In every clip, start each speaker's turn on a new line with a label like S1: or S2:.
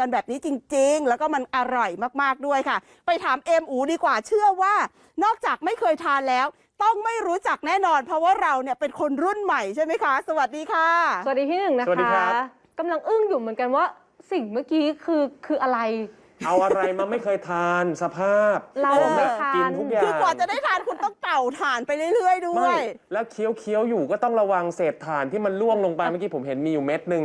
S1: กันแบบนี้จริง ๆ แล้วก็มันอร่อยมากๆด้วยค่ะ ไปถามเอมอูดีกว่าเชื่อว่า นอกจากไม่เคยทานแล้ว ต้องไม่รู้จักแน่นอน เพราะว่าเราเนี่ยเป็นคนรุ่นใหม่ใช่ไหมคะ สวัสดีค่ะ
S2: สวัสดีพี่หนึ่งนะ
S3: สวัสดีครั
S2: คะ
S3: บ
S2: กำลังอึ้งอยู่เหมือนกันว่าสิ่งเมื่อกี้คือคืออะไร
S3: เอาอะไรมาไม่เคยทานสภาพ
S2: เรา
S3: ผมเนี่ย
S2: ทาน
S3: กินทุกอย่าง
S1: คือกว่าจะได้ทานคุณต้องเป่าถ่านไปเรื่อย ๆ ด้ว
S3: ไม่
S1: ย
S3: แล้วเคี้ยวเคี้ยวๆอยู่ก็ต้องระวังเศษถ่านที่มันล่วงลงไปเมื่อกี้ผมเห็นมีอยู่เม็ดหนึ่ง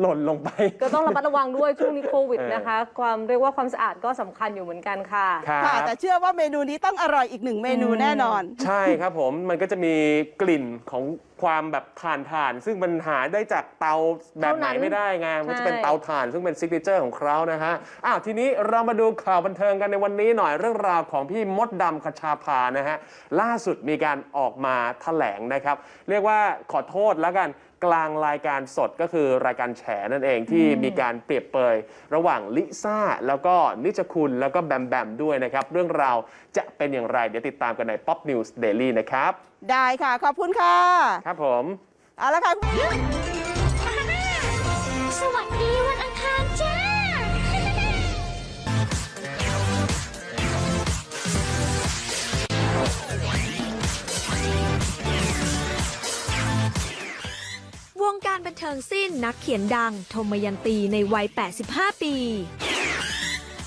S3: หล่นลงไป
S2: ก็ต้องระมัดระวังด้วยช่วงนี้โควิด
S3: เออ
S2: นะคะ ความเรียกว่าความสะอาดก็สำคัญอยู่เหมือนกันค่ะ
S3: ครั
S1: ค่ะ
S3: บ
S1: แต่เชื่อว่าเมนูนี้ต้องอร่อยอีกหนึ่งเมนู
S2: อืม
S1: แน่นอน
S3: ใช่ครับผมมันก็จะมีกลิ่นของความแบบถ่านถ่านๆซึ่งมันหาได้จากเตาแบบไหนไม่ได้ไงมันจะเป็นเตาถ่านซึ่งเป็นซิกเนเจอร์ของเขานะฮะอ้าวทีนี้เรามาดูข่าวบันเทิงกันในวันนี้หน่อยเรื่องราวของพี่มดดำคชาภานะฮะล่าสุดมีการออกมาแถลงนะครับ เรียกว่าขอโทษแล้วกัน กลางรายการสดก็คือรายการแฉนั่นเองที่มีการเปรียบเปยระหว่างลิซ่าแล้วก็นิจคุณแล้วก็แบมแบมด้วยนะครับ เรื่องราวจะเป็นอย่างไร เดี๋ยวติดตามกันใน Pop News Daily นะครับ
S1: ได้ค่ะ ขอบคุณค่ะ
S3: ครับผม
S1: เอาละค่ะ
S4: สวัสดี วง
S5: การบันเทิงสิ้นนักเขียนดังโทมยันตีในวัย 85 ปี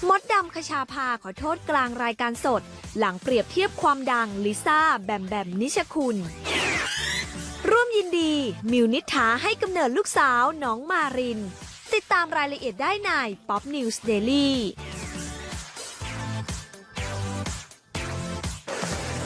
S5: มดดำคชาภาขอโทษกลางรายการสด หลังเปรียบเทียบความดังลิซ่า แบมแบมนิชคุณ ร่วมยินดี มิวนิษฐาให้กำเนิดลูกสาวน้องมาริน ติดตามรายละเอียดได้ใน Pop News Daily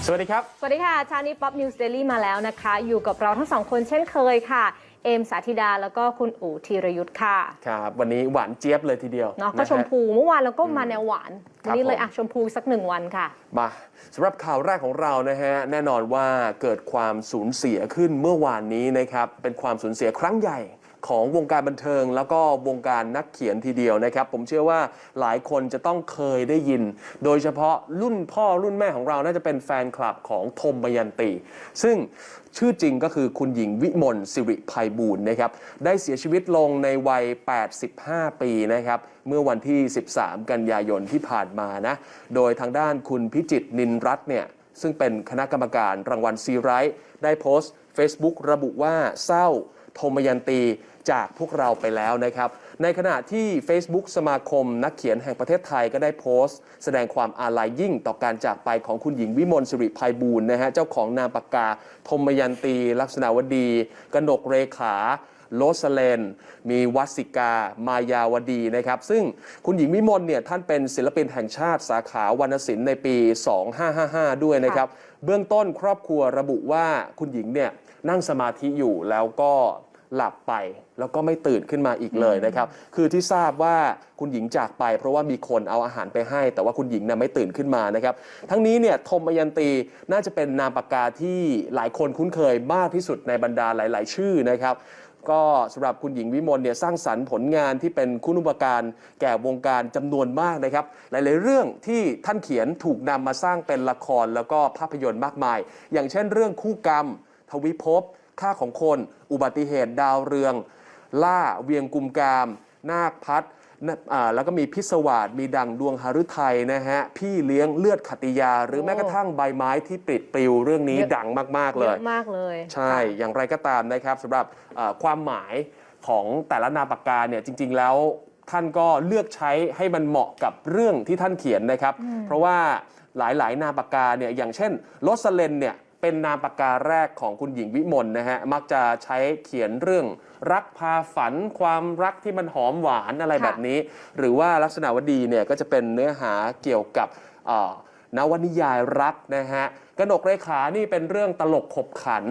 S3: สวัสดีครับ
S2: สวัสดีค่ะชานี้ป๊อปนิวส์เดลี่มาแล้วนะคะ อยู่กับเราทั้งสองคนเช่นเคยค่ะ เอมสาธิดาแล้วก็คุณอู๋ธีรยุทธ์ค่ะ
S3: ครับวันนี้หวานเจี๊ยบเลยทีเดียว
S2: เนาะก็
S3: ฮ
S2: ชมพูเมื่อวานเราก็มา
S3: อืม
S2: แนวหวาน
S3: ครั
S2: วัน
S3: บ
S2: นี้เลย
S3: ผม
S2: อะชมพูสักหนึ่งวันค่ะ
S3: มาสำหรับข่าวแรกของเรานะฮะแน่นอนว่าเกิดความสูญเสียขึ้นเมื่อวานนี้นะครับเป็นความสูญเสียครั้งใหญ่ ของวงการบันเทิง แล้วก็วงการนักเขียนทีเดียวนะครับ ผมเชื่อว่าหลายคนจะต้องเคยได้ยิน โดยเฉพาะรุ่นพ่อรุ่นแม่ของเราน่าจะเป็นแฟนคลับของทมบยันตี ซึ่งชื่อจริงก็คือคุณหญิงวิมลสิริภัยบูรณ์นะครับ ได้เสียชีวิตลงในวัย 85 ปีนะครับ เมื่อวันที่ 13 กันยายนที่ผ่านมานะ โดยทางด้านคุณพิจิตนินรัตน์เนี่ย ซึ่งเป็นคณะกรรมการรางวัลซีไรท์ได้โพสต์ Facebook ระบุว่าเศร้า โทมยันตีจากพวกเราไปแล้วนะครับ ในขณะที่ Facebook สมาคมนักเขียนแห่งประเทศไทยก็ได้โพสต์ แสดงความอาลัยยิ่งต่อการจากไปของคุณหญิงวิมลสิริภัยบูรณ์นะฮะเจ้าของนามปากกาธมยันตี ลักษณะวดี กนกเรขาโลสเลน มีวัสิกา มายาวดีนะครับ ซึ่งคุณหญิงวิมลเนี่ยท่านเป็นศิลปินแห่งชาติสาขาวรรณศิลป์ในปี 2555 ด้วยนะครับ เบื้องต้นครอบครัวระบุว่าคุณหญิงเนี่ย นั่งสมาธิอยู่แล้วก็หลับไปแล้วก็ไม่ตื่นขึ้นมาอีกเลยนะครับ คือที่ทราบว่าคุณหญิงจากไป เพราะว่ามีคนเอาอาหารไปให้ แต่ว่าคุณหญิงเนี่ยไม่ตื่นขึ้นมานะครับ ทั้งนี้เนี่ยธมยันตีน่าจะเป็นนามปากกาที่หลายคนคุ้นเคยมากที่สุดในบรรดาหลาย ๆ ชื่อนะครับก็สำหรับคุณหญิงวิมลเนี่ยสร้างสรรค์ผลงานที่เป็นคุณอุปการแก่วงการจำนวนมากนะครับ หลาย ๆ เรื่องที่ท่านเขียนถูกนำมาสร้างเป็นละครแล้วก็ภาพยนตร์มากมาย อย่างเช่นเรื่องคู่กรรม ทวิภพ ค่าของคน อุบัติเหตุดาวเรือง ล่าเวียงกุมกาม นาคพัฒน์นะอ่าแล้วก็มีพิศวาสมีดังดวงหฤทัยนะฮะ พี่เลี้ยงเลือดขติยา หรือแม้กระทั่งใบไม้ที่ปลิดปลิวเรื่องนี้
S2: เยอะ
S3: ดังมาก ๆ เล
S2: เย
S3: ย
S2: อะมากเลย
S3: ใช่ อย่างไรก็ตามนะครับสำหรับเอ่อความหมายของแต่ละนามปากกาเนี่ยจริง ๆ แล้วท่านก็เลือกใช้ให้มันเหมาะกับเรื่องที่ท่านเขียนนะครับ เพราะว่าหลายๆ นามปากกาเนี่ยอย่างเช่นโรสเลนเนี่ย เป็นนามปากกาแรกของคุณหญิงวิมลนะฮะ มักจะใช้เขียนเรื่องรักพาฝันความรักที่มันหอมหวานอะไร
S2: ค่ะ
S3: แบบนี้ หรือว่าลักษณะวดีเนี่ยก็จะเป็นเนื้อหาเกี่ยวกับเอ่อนวนิยายรักนะฮะกนกเรขานี่เป็นเรื่องตลกขบขัน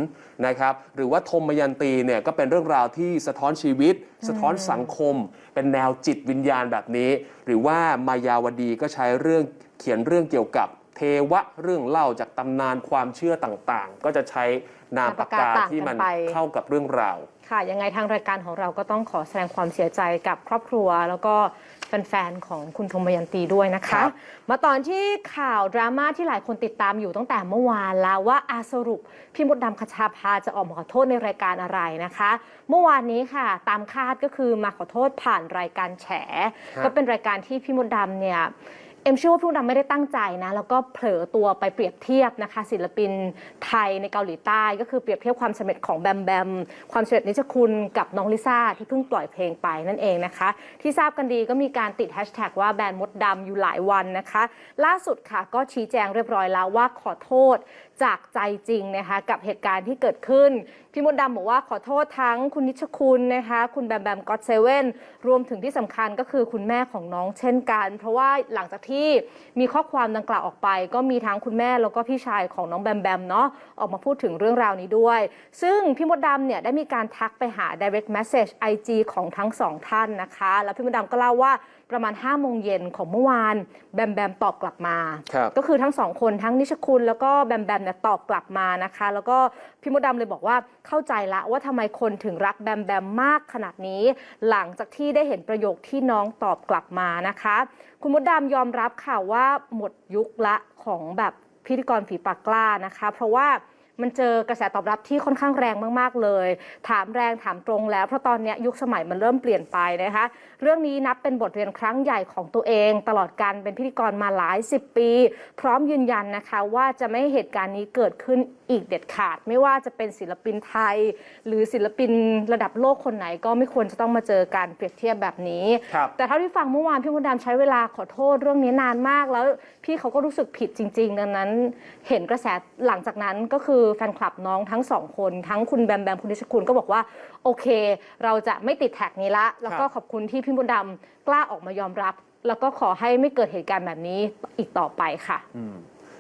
S3: นะครับ หรือว่าธมยันตีเนี่ยก็เป็นเรื่องราวที่สะท้อนชีวิต สะท้อนสังคม เป็นแนวจิตวิญญาณแบบนี้ หรือว่ามายาวดีก็ใช้เรื่องเขียนเรื่องเกี่ยวกับ เทวะเรื่องเล่าจากตำนานความเชื่อต่างๆ ก็จะใช้นามปากกาที่มันเข้ากับเรื่องราว
S2: ค่ะ ยังไงทางรายการของเราก็ต้องขอแสดงความเสียใจกับครอบครัว แล้วก็แฟนๆของคุณธมยันตีด้วยนะ
S3: ครั
S2: คะ
S3: บ
S2: มาตอนที่ข่าวดราม่าที่หลายคนติดตามอยู่ตั้งแต่เมื่อวานแล้วว่าอาสรุปพี่มดดำคชาพาจะออกมาขอโทษในรายการอะไรนะคะ เมื่อวานนี้ค่ะ ตามคาดก็คือมาขอโทษผ่านรายการแฉ ก็เป็นรายการที่พี่มดดำเนี่ย เอ็มเชื่อว่าพี่มดดำไม่ได้ตั้งใจนะ แล้วก็เผลอตัวไปเปรียบเทียบนะคะ ศิลปินไทยในเกาหลีใต้ ก็คือเปรียบเทียบความสำเร็จของแบมแบม ความสำเร็จนิชคุณกับน้องลิซ่าที่เพิ่งปล่อยเพลงไปนั่นเองนะคะ ที่ทราบกันดีก็มีการติดแฮชแท็กว่าแบรนด์มดดำอยู่หลายวันนะคะ ล่าสุดค่ะก็ชี้แจงเรียบร้อยแล้วว่าขอโทษ จากใจจริงนะคะกับเหตุการณ์ที่เกิดขึ้น พี่มดดำบอกว่าขอโทษทั้งคุณนิชคุณนะคะคุณแบมแบมก็อตเซเว่นรวมถึงที่สำคัญก็คือคุณแม่ของน้องเช่นกัน เพราะว่าหลังจากที่มีข้อความดังกล่าวออกไป ก็มีทั้งคุณแม่แล้วก็พี่ชายของน้องแบมแบมเนาะออกมาพูดถึงเรื่องราวนี้ด้วย ซึ่งพี่มดดำเนี่ยได้มีการทักไปหา direct message IG ของทั้งสองท่านนะคะ แล้วพี่มดดำก็เล่าว่าประมาณ5โมงเย็นของเมื่อวานแบมแบมตอบกลับมา
S3: ครับ
S2: ก็คือทั้งสองคนทั้งนิชคุณแล้วก็แบมแบมเนี่ยตอบกลับมานะคะ แล้วก็พี่มดดำเลยบอกว่าเข้าใจละว่าทำไมคนถึงรักแบมแบมมากขนาดนี้ หลังจากที่ได้เห็นประโยคที่น้องตอบกลับมานะคะ คุณมดดำยอมรับค่ะว่าหมดยุคละของแบบพิธีกรฝีปากกล้านะคะ เพราะว่า มันเจอกระแสตอบรับที่ค่อนข้างแรงมากๆเลย ถามแรงถามตรงแล้ว เพราะตอนเนี้ยยุคสมัยมันเริ่มเปลี่ยนไปนะคะ เรื่องนี้นับเป็นบทเรียนครั้งใหญ่ของตัวเอง ตลอดการเป็นพิธีกรมาหลายสิบปี พร้อมยืนยันนะคะว่าจะไม่ให้เหตุการณ์นี้เกิดขึ้นอีกเด็ดขาด ไม่ว่าจะเป็นศิลปินไทย หรือศิลปินระดับโลกคนไหนก็ไม่ควรจะต้องมาเจอการเปรียบเทียบแบบนี้
S3: ครับ
S2: แต่เท่าที่ฟังเมื่อวานพี่มดดำใช้เวลาขอโทษเรื่องนี้นานมาก แล้วพี่เขาก็รู้สึกผิดจริง ๆ ดังนั้น เห็นกระแสหลังจากนั้นก็คือแฟนคลับน้องทั้งสองคน ทั้งคุณแบมแบมคุณนิชคุณก็บอกว่า โอเค เราจะไม่ติดแท็กนี้ละ แล้วก็ขอบคุณที่พี่มดดำกล้าออกมายอมรับ แล้วก็ขอให้ไม่เกิดเหตุการณ์แบบนี้อีกต่อไปค่ะ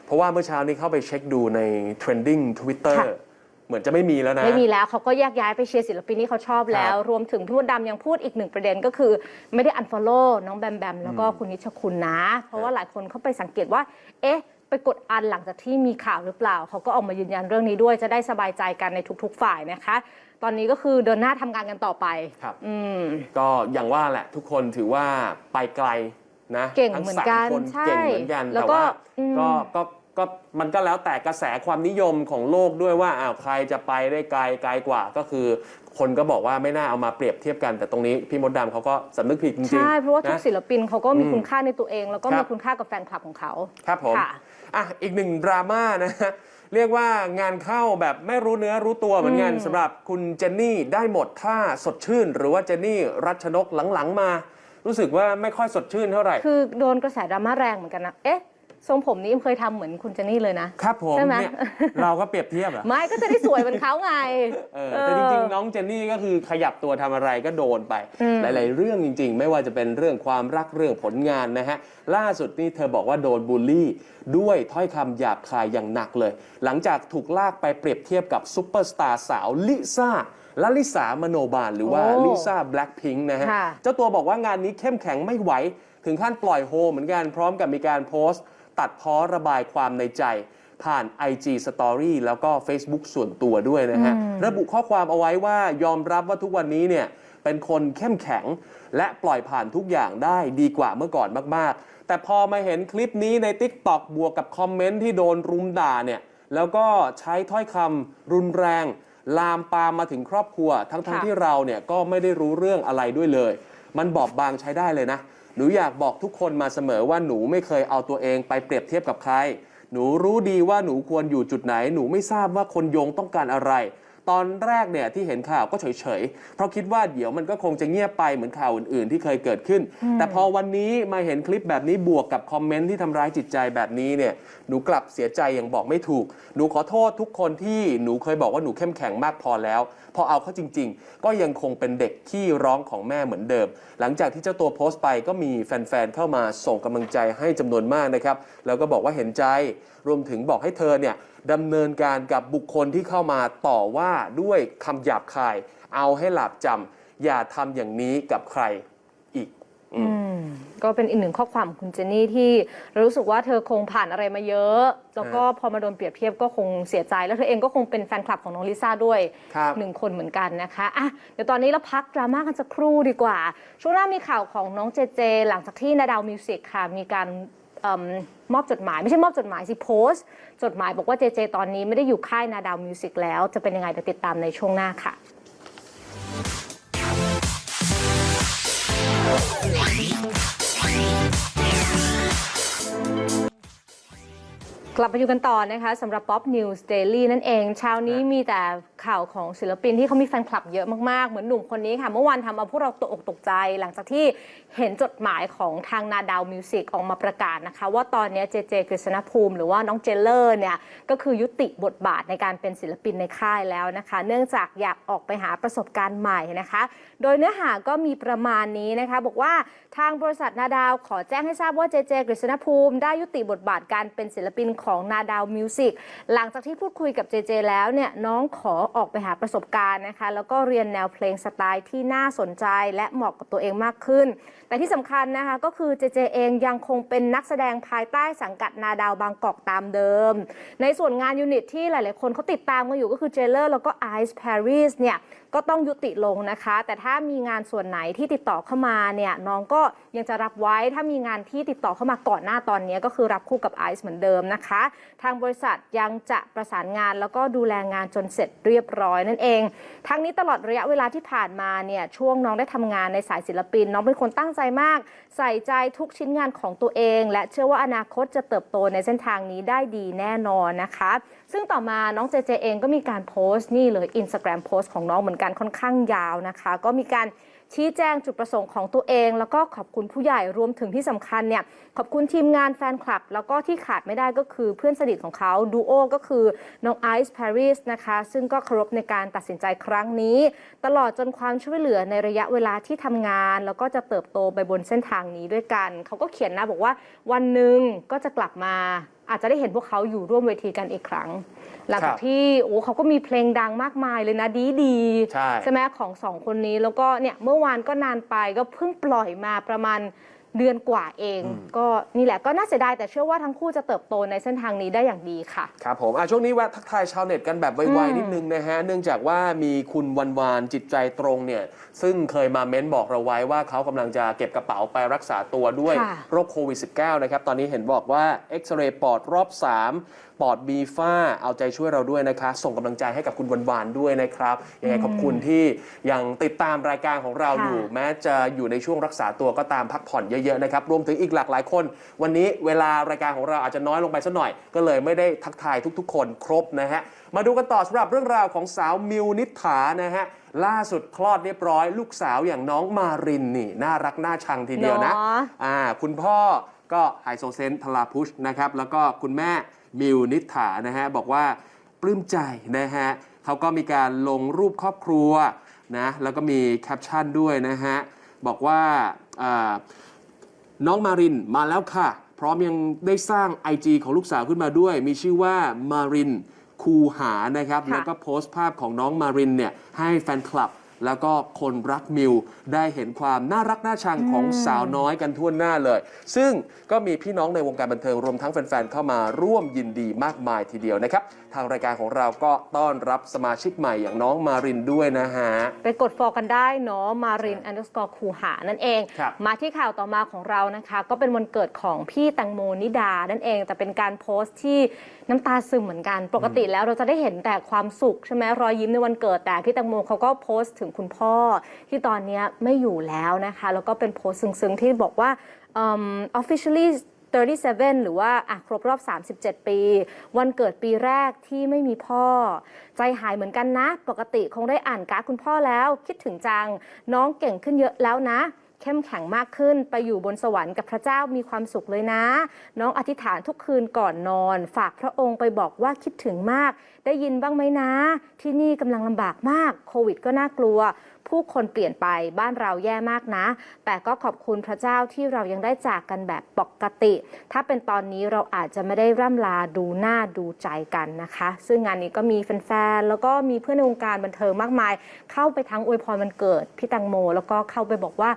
S3: เพราะว่าเมื่อเช้านี้เข้าไปเช็คดูใน trending Twitter
S2: ค่ะ
S3: เหมือนจะไม่มีแล้วนะ
S2: ไม่มีแล้วเขาก็แยกย้ายไปเชียร์ศิลปินที่เขาชอบแล้ว
S3: ครับ
S2: รวมถึงพี่มดดำยังพูดอีกหนึ่งประเด็นก็คือ ไม่ได้ unfollow น้องแบมแบมแล้วก็คุณนิชคุณนะ เพราะว่าหลายคนเข้าไปสังเกตว่า เอ๊ะ ไปกดอันหลังจากที่มีข่าวหรือเปล่า เขาก็ออกมายืนยันเรื่องนี้ด้วยจะได้สบายใจกันในทุก ๆ ฝ่ายนะคะ ตอนนี้ก็คือเดินหน้าทำงานกันต่อไป
S3: ครับ
S2: อืม
S3: ก็อย่างว่าแหละทุกคนถือว่าไปไกลนะ
S2: เก่ง
S3: ทั้
S2: เหมือนกัน
S3: สามคน
S2: ใช่
S3: เก่งเหมือนกัน
S2: แล้ว
S3: แต่
S2: ก็
S3: ว่า
S2: อืม
S3: ก็ก็ก็มันก็แล้วแต่กระแสความนิยมของโลกด้วยว่าอ้าวใครจะไปได้ไกลไกลกว่าก็คือ คนก็บอกว่าไม่น่าเอามาเปรียบเทียบกัน แต่ตรงนี้พี่มดดำเขาก็สำนึกผิดจริงๆ
S2: ใช่ เพราะว่าทุก
S3: น
S2: ศิลปินเขาก็มี
S3: อืม
S2: คุณค่าในตัวเอง แล้วก็
S3: ครั
S2: มี
S3: บ
S2: คุณค่ากับแฟนคลับของเขา
S3: ครับผม
S2: ค่ะ
S3: อะอีกหนึ่งดราม่านะฮะเรียกว่างานเข้าแบบไม่รู้เนื้อรู้ตัวเหมือนกัน
S2: อืม
S3: สำหรับคุณเจนนี่ได้หมดถ้าสดชื่น หรือว่าเจนนี่รัชนกหลังๆมา รู้สึกว่าไม่ค่อยสดชื่นเท่าไหร่
S2: คือโดนกระแสดราม่าแรงเหมือนกันนะ เอ๊ะ ทรงผมนี้เคยทำเหมือนคุณเจนนี่เลยนะ
S3: ครับผม
S2: ใช่ไหม
S3: เนี่ยเราก็เปรียบเทียบอะ
S2: ไม่ก็จะได้สวยเหมือนเขาไง
S3: เออแต่จริงๆ น้องเจนนี่ก็คือขยับตัวทำอะไรก็โดนไป
S2: อืม
S3: หลายๆ เรื่องจริง ๆ ไม่ว่าจะเป็นเรื่องความรักเรื่องผลงานนะฮะ ล่าสุดนี่เธอบอกว่าโดนบูลลี่ ด้วยถ้อยคำหยาบคายอย่างหนักเลย หลังจากถูกลากไปเปรียบเทียบกับซุปเปอร์สตาร์สาวลิซ่าลลิสามโนบาลหรือว่า
S2: โอ้
S3: ลิซ่าแบล็ k พิงค์นะฮะ
S2: ค่ะ
S3: เจ้าตัวบอกว่างานนี้เข้มแข็งไม่ไหว ถึงขั้นปล่อยโฮเหมือนกันพร้อมกับมีการโพสต์ ตัดพ้อระบายความในใจ ผ่าน IG Story แล้วก็ Facebook ส่วนตัวด้วยนะฮะ ระบุข้อความเอาไว้ว่ายอมรับว่าทุกวันนี้เนี่ยเป็นคนเข้มแข็ง และปล่อยผ่านทุกอย่างได้ดีกว่าเมื่อก่อนมากๆ แต่พอมาเห็นคลิปนี้ใน TikTok บวกกับคอมเมนต์ที่โดนรุมด่าเนี่ยแล้วก็ใช้ถ้อยคำรุนแรง ลามปามมาถึงครอบครัว ทั้งๆท
S2: ค่ะ
S3: ที่เราเนี่ยก็ไม่ได้รู้เรื่องอะไรด้วยเลย มันบอบบางใช้ได้เลยนะ หนูอยากบอกทุกคนมาเสมอว่าหนูไม่เคยเอาตัวเองไปเปรียบเทียบกับใคร หนูรู้ดีว่าหนูควรอยู่จุดไหน หนูไม่ทราบว่าคนโยงต้องการอะไร ตอนแรกเนี่ยที่เห็นข่าวก็เฉยๆ เพราะคิดว่าเดี๋ยวมันก็คงจะเงียบไปเหมือนข่าวอื่นๆ ที่เคยเกิดขึ้น แต่พอวันนี้มาเห็นคลิปแบบนี้บวกกับคอมเมนต์ที่ทำร้ายจิตใจแบบนี้เนี่ยหนูกลับเสียใจอย่างบอกไม่ถูก หนูขอโทษทุกคนที่หนูเคยบอกว่าหนูเข้มแข็งมากพอแล้ว พอเอาเข้าจริง ๆ ก็ยังคงเป็นเด็กที่ร้องของแม่เหมือนเดิม หลังจากที่เจ้าตัวโพสต์ไปก็มีแฟนๆเข้ามาส่งกำลังใจให้จำนวนมากนะครับแล้วก็บอกว่าเห็นใจ รวมถึงบอกให้เธอเนี่ยดำเนินการกับบุคคลที่เข้ามาต่อว่าด้วยคำหยาบคาย เอาให้หลาบจำอย่าทำอย่างนี้กับใครอีกอืม
S2: อืมก็เป็นอีกหนึ่งข้อความของคุณเจนนี่ที่รู้สึกว่าเธอคงผ่านอะไรมาเยอะ แล้วก็พอมาโดนเปรียบเทียบก็คงเสียใจ แล้วเธอเองก็คงเป็นแฟนคลับของน้องลิซ่าด้วย
S3: ครับ
S2: หนึ่งคนเหมือนกันนะคะอะเดี๋ยวตอนนี้เราพักดราม่ากันสักครู่ดีกว่า ช่วงหน้ามีข่าวของน้องเจเจ หลังจากที่นาดาวมิวสิกค่ะมีการเอิ่ มมอบจดหมาย ไม่ใช่มอบจดหมายสิโพสต์จดหมายบอกว่าเจเจตอนนี้ไม่ได้อยู่ค่ายนาดาวมิวสิกแล้ว จะเป็นยังไงเดี๋ยวติดตามในช่วงหน้าค่ะกลับมาอยู่กันต่อนะคะสำหรับ Pop News Daily นั่นเอง เช้านี้มีแต่ ข่าวของศิลปินที่เขามีแฟนคลับเยอะมากๆ เหมือนหนุ่มคนนี้ค่ะ เมื่อวานทำเอาพวกเราตกอกตกใจ หลังจากที่เห็นจดหมายของทางนาดาวมิวสิกออกมาประกาศนะคะ ว่าตอนนี้เจเจกฤษณภูมิหรือว่าน้องเจเลอร์เนี่ย ก็คือยุติบทบาทในการเป็นศิลปินในค่ายแล้วนะคะ เนื่องจากอยากออกไปหาประสบการณ์ใหม่นะคะ โดยเนื้อหาก็มีประมาณนี้นะคะ บอกว่าทางบริษัทนาดาวขอแจ้งให้ทราบว่าเจเจกฤษณภูมิ ได้ยุติบทบาทการเป็นศิลปินของนาดาวมิวสิกหลังจากที่พูดคุยกับเจเจแล้วเนี่ยน้องขอออกไปหาประสบการณ์นะคะ แล้วก็เรียนแนวเพลงสไตล์ที่น่าสนใจและเหมาะกับตัวเองมากขึ้น แต่ที่สำคัญนะคะก็คือเจเจเองยังคงเป็นนักแสดงภายใต้สังกัดนาดาวบางกอกตามเดิม ในส่วนงานยูนิตที่หลาย ๆ คนเขาติดตามกันอยู่ก็คือเจเลอร์แล้วก็ไอซ์พาริสเนี่ยก็ต้องยุติลงนะคะ แต่ถ้ามีงานส่วนไหนที่ติดต่อเข้ามาเนี่ยน้องก็ยังจะรับไว้ถ้ามีงานที่ติดต่อเข้ามาก่อนหน้าตอนนี้ก็คือรับคู่กับไอซ์เหมือนเดิมนะคะ ทางบริษัทยังจะประสานงานแล้วก็ดูแลงานจนเสร็จเรียบยบร้อยนั่นเอง ทั้งนี้ตลอดระยะเวลาที่ผ่านมาเนี่ยช่วงน้องได้ทำงานในสายศิลปิน น้องเป็นคนตั้งใจมาก ใส่ใจทุกชิ้นงานของตัวเอง และเชื่อว่าอนาคตจะเติบโตในเส้นทางนี้ได้ดีแน่นอนนะคะ ซึ่งต่อมาน้องเจเจเองก็มีการโพสต์นี่เลย Instagram โพสต์ของน้องเหมือนกันค่อนข้างยาวนะคะ ก็มีการชี้แจงจุดประสงค์ของตัวเอง แล้วก็ขอบคุณผู้ใหญ่รวมถึงที่สำคัญเนี่ยขอบคุณทีมงานแฟนคลับ แล้วก็ที่ขาดไม่ได้ก็คือเพื่อนสนิทของเขาดูโอก็คือน้องไอซ์พาริสนะคะซึ่งก็เคารพในการตัดสินใจครั้งนี้ ตลอดจนความช่วยเหลือในระยะเวลาที่ทำงาน แล้วก็จะเติบโตไปบนเส้นทางนี้ด้วยกัน เขาก็เขียนนะบอกว่าวันหนึ่งก็จะกลับมาอาจจะได้เห็นพวกเขาอยู่ร่วมเวทีกันอีกครั้ง หลังจากที่โอ้เขาก็มีเพลงดังมากมายเลยนะดีดีๆ
S3: ใช่
S2: ใช่ไหมของสองคนนี้แล้วก็เนี่ยเมื่อวานก็นานไปก็เพิ่งปล่อยมาประมาณ เดือนกว่าเอง ก็นี่แหละก็น่าเสียดายแต่เชื่อว่าทั้งคู่จะเติบโตในเส้นทางนี้ได้อย่างดีค่ะ
S3: ครับผมอะช่วงนี้แวะทักทายชาวเน็ตกันแบบไว
S2: อืม
S3: ๆนิดนึงนะฮะ เนื่องจากว่ามีคุณวันวานจิตใจตรงเนี่ย ซึ่งเคยมาเม้นบอกเราไว้ว่าเขากำลังจะเก็บกระเป๋าไปรักษาตัวด้วย
S2: ค่ะ
S3: โรคโควิด -19 นะครับ ตอนนี้เห็นบอกว่าเอ็กซเรย์ปอดรอบ 3ปอดบีฟ้าเอาใจช่วยเราด้วยนะคะ ส่งกำลังใจให้กับคุณวันวานด้วยนะครับยังไงขอบคุณที่ยังติดตามรายการของเรา
S2: ค่ะ
S3: อยู่ แม้จะอยู่ในช่วงรักษาตัวก็ตามพักผ่อนเยอะๆนะครับรวมถึงอีกหลากหลายคน วันนี้เวลารายการของเราอาจจะน้อยลงไปสักหน่อย ก็เลยไม่ได้ทักทายทุกๆ คนครบนะฮะมาดูกันต่อสำหรับเรื่องราวของสาวมิวนิษฐานะฮะล่าสุดคลอดเรียบร้อย ลูกสาวอย่างน้องมารินนี่น่ารักน่าชังทีเดียวนะ
S2: เนาะ
S3: อ่าคุณพ่อก็ไฮโซเซนต์พลาพุชนะครับ แล้วก็คุณแม่ มิวนิษฐานะฮะบอกว่าปลื้มใจนะฮะเขาก็มีการลงรูปครอบครัวนะแล้วก็มีแคปชั่นด้วยนะฮะบอกว่าอ่าน้องมารินมาแล้วค่ะ พร้อมยังได้สร้าง IG ของลูกสาวขึ้นมาด้วย มีชื่อว่ามารินคูหานะครับ
S2: ค่ะ
S3: แล้วก็โพสต์ภาพของน้องมารินเนี่ยให้แฟนคลับ แล้วก็คนรักมิวได้เห็นความน่ารักน่าชังของสาวน้อยกันทั่วหน้าเลย ซึ่งก็มีพี่น้องในวงการบันเทิงรวมทั้งแฟนๆเข้ามาร่วมยินดีมากมายทีเดียวนะครับทางรายการของเราก็ต้อนรับสมาชิกใหม่อย่างน้องมารินด้วยนะฮะ
S2: ไปกดฟอลกันได้เนาะมาริน underscore คูหานั่นเอง
S3: ครับ
S2: มาที่ข่าวต่อมาของเรานะคะ ก็เป็นวันเกิดของพี่แตงโมนิดานั่นเอง แต่เป็นการโพสต์ที่น้ำตาซึมเหมือนกัน ปกติแล้วเราจะได้เห็นแต่ความสุขใช่ไหมรอยยิ้มในวันเกิดแต่พี่แตงโมเขาก็โพสต์ถึงคุณพ่อที่ตอนนี้ไม่อยู่แล้วนะคะ แล้วก็เป็นโพสต์ซึ้งๆ ที่บอกว่า officially 37 หรือว่าอะครบรอบ 37 ปี วันเกิดปีแรกที่ไม่มีพ่อ ใจหายเหมือนกันนะ ปกติคงได้อ่านการ์ดคุณพ่อแล้ว คิดถึงจัง น้องเก่งขึ้นเยอะแล้วนะ เข้มแข็งมากขึ้น ไปอยู่บนสวรรค์กับพระเจ้ามีความสุขเลยนะ น้องอธิษฐานทุกคืนก่อนนอน ฝากพระองค์ไปบอกว่าคิดถึงมาก ได้ยินบ้างไหมนะ ที่นี่กำลังลำบากมาก โควิดก็น่ากลัว ผู้คนเปลี่ยนไปบ้านเราแย่มากนะ แต่ก็ขอบคุณพระเจ้าที่เรายังได้จากกันแบบปกติ ถ้าเป็นตอนนี้เราอาจจะไม่ได้ร่ำลาดูหน้าดูใจกันนะคะ ซึ่งงานนี้ก็มีแฟนๆแล้วก็มีเพื่อนในวงการบันเทิงมากมาย เข้าไปทั้งอวยพรวันเกิดพี่ตังโม แล้วก็เข้าไปบอกว่า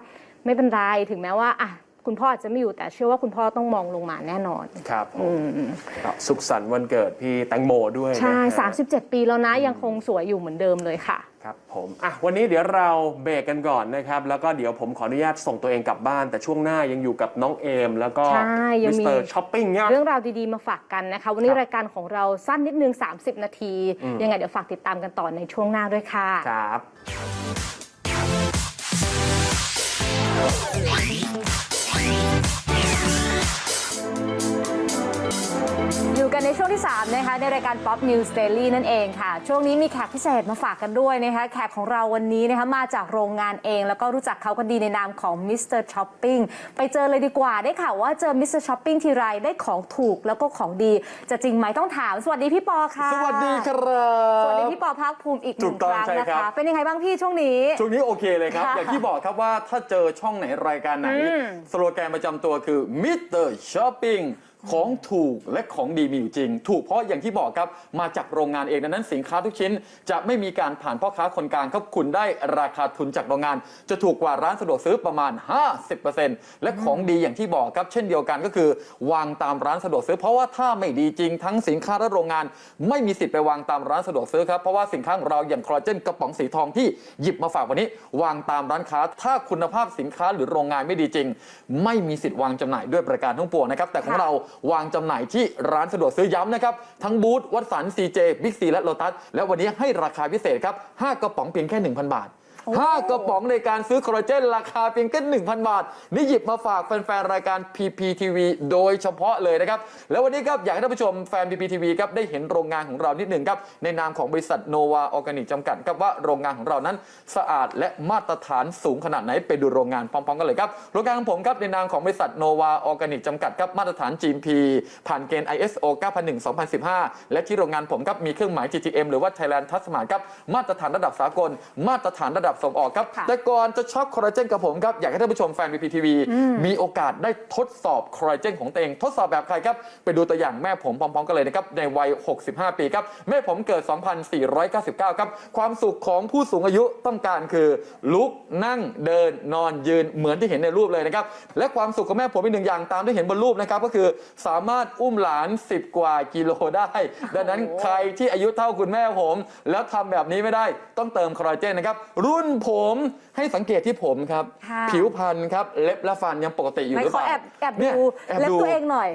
S2: ไม่เป็นไรถึงแม้ว่าอะคุณพ่ออาจจะไม่อยู่แต่เชื่อว่าคุณพ่อต้องมองลงมาแน่นอน
S3: ครับผ
S2: อื
S3: ม
S2: ม
S3: ก็สุขสันต์วันเกิดพี่แตงโมด้วยนะ
S2: ใช่
S3: ฮะ
S2: 37 ปีแล้วนะยังคงสวยอยู่เหมือนเดิมเลยค่ะ
S3: ครับผมอะวันนี้เดี๋ยวเราเบรกกันก่อนนะครับ แล้วก็เดี๋ยวผมขออนุญาตส่งตัวเองกลับบ้าน แต่ช่วงหน้ายังอยู่กับน้องเอม แล้วก็
S2: ใช่ยัง
S3: มิส
S2: มี
S3: เตอร์ช้อปปิ้งเนี่ย
S2: เรื่องราวดี ๆ มาฝากกันนะคะ วันนี้
S3: ครับ
S2: รายการของเราสั้นนิดนึง 30 นาที
S3: อืม
S2: ยังไงเดี๋ยวฝากติดตามกันต่อในช่วงหน้าด้วยค่ะ
S3: ครับ
S2: Yeah. 3 นะคะ ในรายการ Pop News Daily นั่นเองค่ะ ช่วงนี้มีแขกพิเศษมาฝากกันด้วยนะคะ แขกของเราวันนี้นะคะมาจากโรงงานเอง แล้วก็รู้จักเขากันดีในนามของ Mr. Shopping ไปเจอเลยดีกว่าได้ข่าวว่าเจอ Mr. Shopping ทีไรได้ของถูกแล้วก็ของดี จะจริงไหมต้องถาม สวัสดีพี่ปอค่ะ
S6: สวัสดีครับ
S2: สวัสดีพี่ปอภาคภูมิอีกห
S6: ถู
S2: นึ่ง
S6: กต้
S2: ค
S6: อง
S2: รั้ง
S6: ใช่
S2: นะ
S6: ครั
S2: คะ
S6: บ
S2: เป็นยังไงบ้างพี่ช่วงนี้
S6: ช่วงนี้โอเคเลยครับ
S2: ค่ะ
S6: อย่างที่บอกครับว่าถ้าเจอช่องไหนรายการไหน
S2: อืม
S6: สโลแกนประจำตัวคือ Mr. Shopping ของถูกและของดีมีอยู่จริง ถูกเพราะอย่างที่บอกครับมาจากโรงงานเองดังนั้นสินค้าทุกชิ้น จะไม่มีการผ่านพ่อค้าคนกลางครับคุณได้ราคาทุนจากโรงงาน จะถูกกว่าร้านสะดวกซื้อประมาณ 50%และของดีอย่างที่บอกครับเช่นเดียวกันก็คือ วางตามร้านสะดวกซื้อ เพราะว่าถ้าไม่ดีจริงทั้งสินค้าและโรงงาน ไม่มีสิทธิ์ไปวางตามร้านสะดวกซื้อครับเพราะว่าสินค้าของเราอย่างคอลลาเจนกระป๋องสีทองที่หยิบมาฝากวันนี้ วางตามร้านค้า ถ้าคุณภาพสินค้าหรือโรงงานไม่ดีจริง ไม่มีสิทธิ์วางจำหน่ายด้วยประการทั้งปวงนะครับแต่ของเราวางจำหน่ายที่ร้านสะดวกซื้อย้ำนะครับ ทั้งบูธวัดสันซีเจบิ๊กซีและโลตัสและวันนี้ให้ราคาพิเศษครับ5กระป๋องเพียงแค่ 1,000 บาท 5 กระป๋องในการซื้อคอลลาเจน ราคาเพียงแค่1,000 บาท นี่หยิบมาฝากแฟนๆ รายการ PPTV โดยเฉพาะเลยนะครับ แล้ววันนี้ครับอยากให้ท่านผู้ชมแฟน PPTV ครับได้เห็นโรงงานของเรานิดหนึ่งครับ ในนามของบริษัทโนวาออร์แกนิกจำกัดครับว่าโรงงานของเรานั้นสะอาดและมาตรฐานสูงขนาดไหนไปดูโรงงานพร้อมๆกันเลยครับโรงงานของผมครับในนามของบริษัทโนวาออร์แกนิกจำกัดครับมาตรฐาน GMP ผ่านเกณฑ์ ISO 9001-2015 และที่โรงงานผมครับมีเครื่องหมาย GTM หรือว่า Thailand Trust Mark ครับมาตรฐานระดับสากล มาตรฐานระดับส่งออกครับ
S2: ค่ะ
S6: แต่ก่อนจะช็อปคอลลาเจนกับผมครับ อยากให้ท่านผู้ชมแฟน BPTV มีโอกาสได้ทดสอบคอลลาเจนของตัวเอง ทดสอบแบบใครครับ ไปดูตัวอย่างแม่ผมพร้อมๆกันเลยนะครับ ในวัย 65 ปีครับ แม่ผมเกิด 2499 ครับ ความสุขของผู้สูงอายุต้องการคือลุกนั่งเดินนอนยืนเหมือนที่เห็นในรูปเลยนะครับ และความสุขของแม่ผมอีกหนึ่งอย่างตามที่เห็นบนรูปนะครับก็คือสามารถอุ้มหลาน 10 กว่ากิโลได้ ดังนั้นใครที่อายุเท่าคุณแม่ผม แล้วทำแบบนี้ไม่ได้ต้องเติมคอลลาเจนนะครับรุ่นผมให้สังเกตที่ผมครับ
S2: ค่ะ
S6: ผิวพรรณครับเล็บและฟันยังปกติอยู่
S2: ไหน
S6: หรือ
S2: ข
S6: เป
S2: อ
S6: ล่า
S2: แอบแอบ
S6: นี่ย
S2: ดู
S6: แอบ
S2: เล็บ
S6: ดู
S2: ตัวเองหน่อย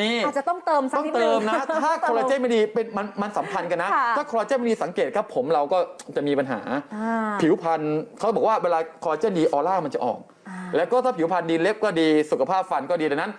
S6: นี่
S2: อาจจะต้องเติมสัก
S6: ต้อง
S2: นิดนึง
S6: เติมนะ ถ้าคอลลาเจนไม่ดีเป็นมันมันสัมพันธ์กันนะ
S2: ค่ะ
S6: ถ้าคอลลาเจนไม่ดีสังเกตครับผมเราก็จะมีปัญหา
S2: อ่า
S6: ผิวพรรณเขาบอกว่าเวลาคอลลาเจนดีออร่ามันจะออกแล้วก็ถ้าผิวพรรณดีเล็บก็ดีสุขภาพฟันก็ดีดังนั้น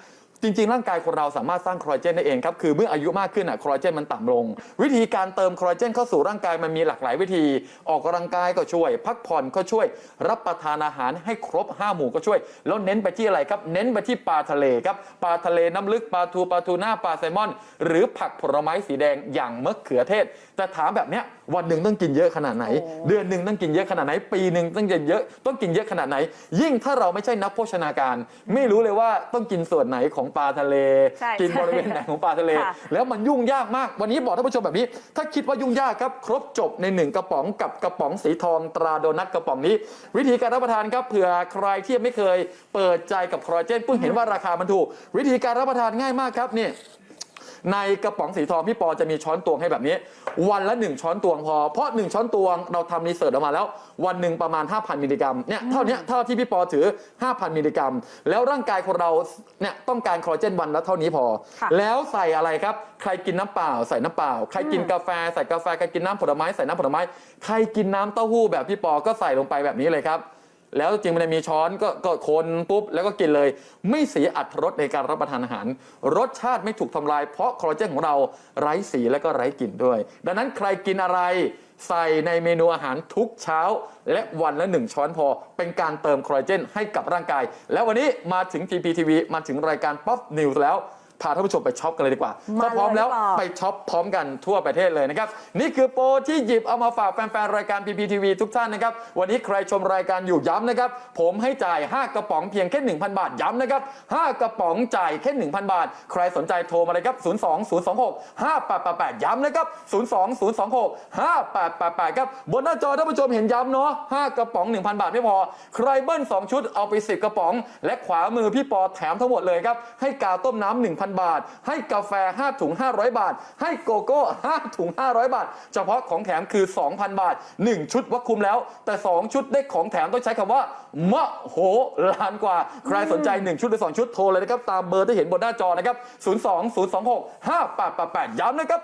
S6: จริง ๆ ร่างกายคนเราสามารถสร้างคอลลาเจนได้เองครับคือเมื่ออายุมากขึ้นอะคอลลาเจนมันต่ำลง วิธีการเติมคอลลาเจนเข้าสู่ร่างกายมันมีหลากหลายวิธี ออกกำลังกายก็ช่วย พักผ่อนก็ช่วย รับประทานอาหารให้ครบ 5 หมู่ก็ช่วย แล้วเน้นไปที่อะไรครับ เน้นไปที่ปลาทะเลครับปลาทะเลน้ำลึกปลาทูปลาทูน่าปลาแซลมอน หรือผักผลไม้สีแดงอย่างมะเขือเทศ แต่ถามแบบเนี้ยวันหนึ่งต้องกินเยอะขนาดไหน
S2: โอ้
S6: เดือนหนึ่งต้องกินเยอะขนาดไหน ปีหนึ่งต้องกินเยอะต้องกินเยอะขนาดไหน ยิ่งถ้าเราไม่ใช่นักโภชนาการ ไม่รู้เลยว่าต้องกินส่วนไหนของปลาทะเล
S2: ใช่
S6: กินบริเวณไหนของปลาทะเล
S2: ค่ะ
S6: แล้วมันยุ่งยากมาก วันนี้บอกท่านผู้ชมแบบนี้ ถ้าคิดว่ายุ่งยากครับ ครบจบในหนึ่งกระป๋องกับกระป๋องสีทองตราโดนัทกระป๋องนี้ วิธีการรับประทานครับเผื่อใครที่ยังไม่เคย เปิดใจกับคอลลาเจนเพิ่งเห็นว่าราคามันถูก วิธีการรับประทานง่ายมากครับนี่ ในกระป๋องสีทองพี่ปอจะมีช้อนตวงให้แบบนี้ วันละ 1 ช้อนตวงพอ เพราะ 1 ช้อนตวงเราทำรีเสิร์ชออกมาแล้ว วันหนึ่งประมาณ 5,000 มิลลิกรัมเนี่ยเท่าเนี้ยเท่าที่พี่ปอถือ 5,000 มิลลิกรัม แล้วร่างกายคนเราเนี่ยต้องการคอลลาเจนวันละเท่านี้พอ
S2: ค่ะ
S6: แล้วใส่อะไรครับ ใครกินน้ำเปล่าใส่น้ำเปล่า ใครกินกาแฟใส่กาแฟ ใครกินน้ำผลไม้ใส่น้ำผลไม้ ใครกินน้ำเต้าหู้แบบพี่ปอก็ใส่ลงไปแบบนี้เลยครับ แล้วจริงมันจะมีช้อนก็ก็คนปุ๊บแล้วก็กินเลย ไม่เสียอัตรสในการรับประทานอาหาร รสชาติไม่ถูกทำลาย เพราะคอลลาเจนของเราไร้สีและก็ไร้กลิ่นด้วย ดังนั้นใครกินอะไรใส่ในเมนูอาหารทุกเช้า และวันละหนึ่งช้อนพอ เป็นการเติมคอลลาเจนให้กับร่างกาย แล้ววันนี้มาถึง TPTV มาถึงรายการ Pop News แล้ว พาท่านผู้ชมไปช็อปกันเลยดีกว่า
S2: มา
S6: ถ้าพร้อมแล้ว
S2: เลยดีกว่า
S6: ไปช็อปพร้อมกันทั่วประเทศเลยนะครับ นี่คือโปรที่หยิบเอามาฝากแฟนๆ รายการ PPTV ทุกท่านนะครับ วันนี้ใครชมรายการอยู่ย้ำนะครับ ผมให้จ่าย 5 กระป๋องเพียงแค่ 1,000 บาทย้ำนะครับ 5 กระป๋องจ่ายแค่ 1,000 บาท ใครสนใจโทรมาเลยครับ 02026 5888 ย้ำนะครับ 02026 5888 ครับ บนหน้าจอท่านผู้ชมเห็นย้ำเนาะ 5 กระป๋อง 1,000 บาทไม่พอ ใครเบิ้ล 2 ชุดเอาไป 10 กระป๋อง และขวามือพี่ปอแถมทั้งหมดเลยครับ ให้กาต้มน้ำ1,000บาท ให้กาแฟ 5 ถุง 500 บาท ให้โกโก้ 5 ถุง 500 บาท เฉพาะของแถมคือ 2,000 บาท 1 ชุดว่าคุ้มแล้ว แต่ 2 ชุดได้ของแถมต้องใช้คำว่ามะโหลานกว่า ใครสนใจ 1 ชุดหรือ 2 ชุดโทรเลยนะครับ ตามเบอร์ที่เห็นบนหน้าจอนะครับ 02026 5888 ย้ำนะครับ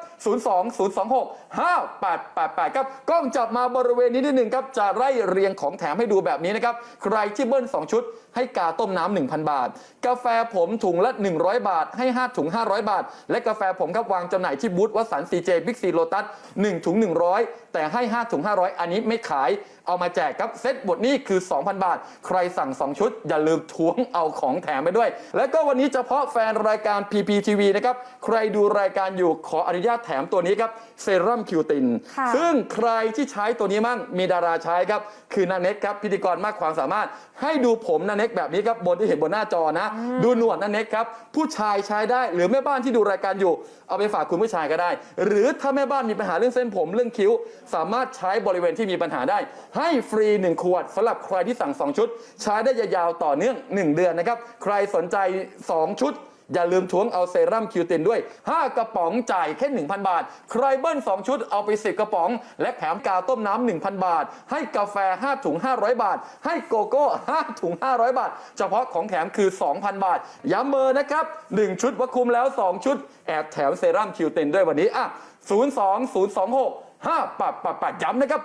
S6: 02026 5888 ครับ กล้องจับมาบริเวณนี้นิดหนึ่งครับ จะไล่เรียงของแถมให้ดูแบบนี้นะครับ ใครที่เบิ้ล2 ชุด ให้กาต้มน้ำ1,000 บาท กาแฟผมถุงละ 100 บาท ให้ 5 ถุง 500 บาท และกาแฟผมครับวางจำหน่ายที่บูธวัดสันซีเจบิ๊กซีโลตัส1ถุง 100 แต่ให้ 5 ถุง 500 อันนี้ไม่ขายเอามาแจกครับเซ็ตบทนี้คือ 2,000 บาท ใครสั่ง 2 ชุด อย่าลืมทวงเอาของแถมไปด้วย และก็วันนี้เฉพาะแฟนรายการ PPTV นะครับใครดูรายการอยู่ขออนุญาตแถมตัวนี้ครับเซรั่มคิวติน
S2: ค่ะ
S6: ซึ่งใครที่ใช้ตัวนี้มั่งมีดาราใช้ครับคือนาเน็กครับพิธีกรมากความสามารถให้ดูผมนาเน็กแบบนี้ครับบนที่เห็นบนหน้าจอนะ ดูหนวดนาเน็กครับผู้ชายใช้ได้หรือแม่บ้านที่ดูรายการอยู่ เอาไปฝากคุณผู้ชายก็ได้ หรือถ้าแม่บ้านมีปัญหาเรื่องเส้นผมเรื่องคิ้ว สามารถใช้บริเวณที่มีปัญหาได้ ให้ฟรี 1 ขวดสำหรับใครที่สั่ง 2 ชุด ใช้ได้ยาวๆต่อเนื่อง 1 เดือนนะครับใครสนใจ 2 ชุด อย่าลืมทวงเอาเซรั่มคิวตินด้วย 5 กระป๋องจ่ายแค่ 1,000 บาท ใครเบิ้ล 2 ชุดเอาไป 10 กระป๋อง และแถมกาต้มน้ำ1,000 บาท ให้กาแฟ 5 ถุง 500 บาท ให้โกโก้ 5 ถุง 500 บาท เฉพาะของแถมคือ 2,000 บาท ย้ำเบอร์นะครับ 1 ชุดว่าคุ้มแล้ว 2 ชุด แอบแถมเซรั่มคิวตินด้วยวันนี้อะ02026 5888 ย้ำนะครับ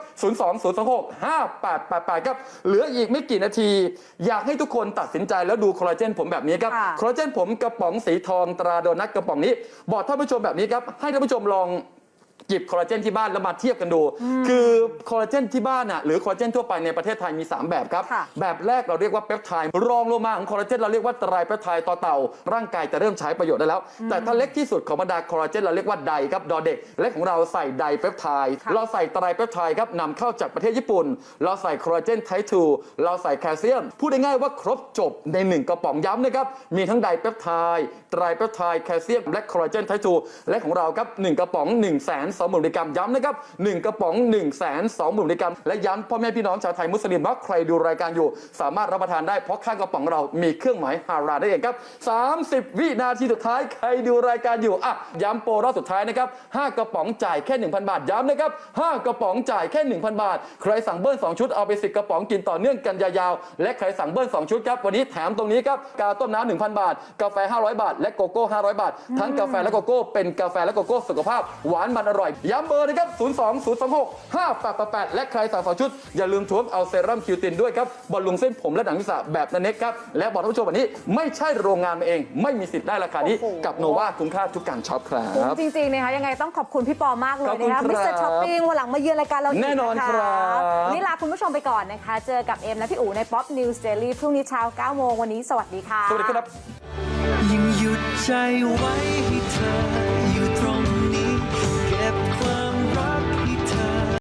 S6: 02026 5888 ครับ เหลืออีกไม่กี่นาที อยากให้ทุกคนตัดสินใจแล้วดูคอลลาเจนผมแบบนี้ครับ
S2: ค่ะ
S6: คอลลาเจนผมกระป๋องสีทองตราโดนัทกระป๋องนี้ บอกท่านผู้ชมแบบนี้ครับ ให้ท่านผู้ชมลอง หยิบคอลลาเจนที่บ้านแล้วมาเทียบกันดู คือคอลลาเจนที่บ้านน่ะหรือคอลลาเจนทั่วไปในประเทศไทยมี 3 แบบครับ
S2: ค่ะ
S6: แบบแรกเราเรียกว่าเปปไทด์รองลงมาของคอลลาเจนเราเรียกว่าไตรเปปไทด์ต่อเต่า ร่างกายจะเริ่มใช้ประโยชน์ได้แล้ว แต่ถ้าเล็กที่สุดของบรรดาคอลลาเจนเราเรียกว่าไดครับดอเด็กและของเราใส่ไดเปปไทด์
S2: ค่ะ
S6: เราใส่ไตรเปปไทด์ครับนำเข้าจากประเทศญี่ปุ่น เราใส่คอลลาเจนไททูเราใส่แคลเซียมพูดง่ายๆว่าครบจบในหนึ่งกระป๋องย้ำนะครับมีทั้งไดเปปไทด์ไตรเปปไทด์แคลเซียมและคอลลาเจนไททูและของเราครับหนึ่งกระป๋อง1นึ่งแสองหมื่นมิลลิกรัมย้ำนะครับหนึ่งกระป๋อง1นึ่งแสนสองหมื่นมิลลิกรัมและย้ำพ่อแม่พี่น้องชาวไทยมุสลิมว่าใครดูรายการอยู่ สามารถรับประทานได้เพราะข้างกระป๋องเรามีเครื่องหมายฮาราได้เองครับ30 วินาทีสุดท้ายใครดูรายการอยู่อะย้ำโปรรอบสุดท้ายนะครับ5กระป๋องจ่ายแค่ 1,000 บาทย้ำนะครับ5กระป๋องจ่ายแค่ 1,000 บาท ใครสั่งเบิ้ล2ชุดเอาไป10กระป๋องกินต่อเนื่องกันยาวๆและใครสั่งเบิ้ล2ชุดครับวันนี้แถมตรงนี้ครับกาต้มน้ำ1,000 บาท กาแฟ 500 บาท และโกโก้ 500 บาท ทั้งกาแฟและโกโก้เป็นกาแฟและโกโก้สุขภาพหวานมันอร่อยย้ำเบอร์นะครับ 02026 5888และใครสั่งสองชุด อย่าลืมทวงเอาเซรั่มคิวตินด้วยครับบอลลุงเส้นผมและหนังศีรษะแบบนันเน็กครับ และบอกท่านผู้ชมวันนี้ไม่ใช่โรงงานมาเอง ไม่มีสิทธิ์ได้ราคานี้
S2: โอ้โห
S6: กับโนวาคุ้มค่าทุกการช็อปครั
S2: คุ้ม
S6: บ
S2: จริงๆนะคะยังไงต้องขอบคุณพี่ปอมากเลย
S6: ขอบคุณ
S2: นะคะ
S6: ครับ
S2: มิสเตอร์ช้อปปิ้งวันหลังมาเยือนรายการเราอีก
S6: แน่นอน
S2: นะะ
S6: ครับ
S2: วันนี่ลาคุณผู้ชมไปก่อนนะคะ เจอกับเอ็มและพี่อู๋ใน Pop News Daily พรุ่งนี้เช้า9โมงวันนี้สวัสดีค่ะ
S6: สวัสดีครับ
S7: ยังหยุดใจไว้ให้เธอ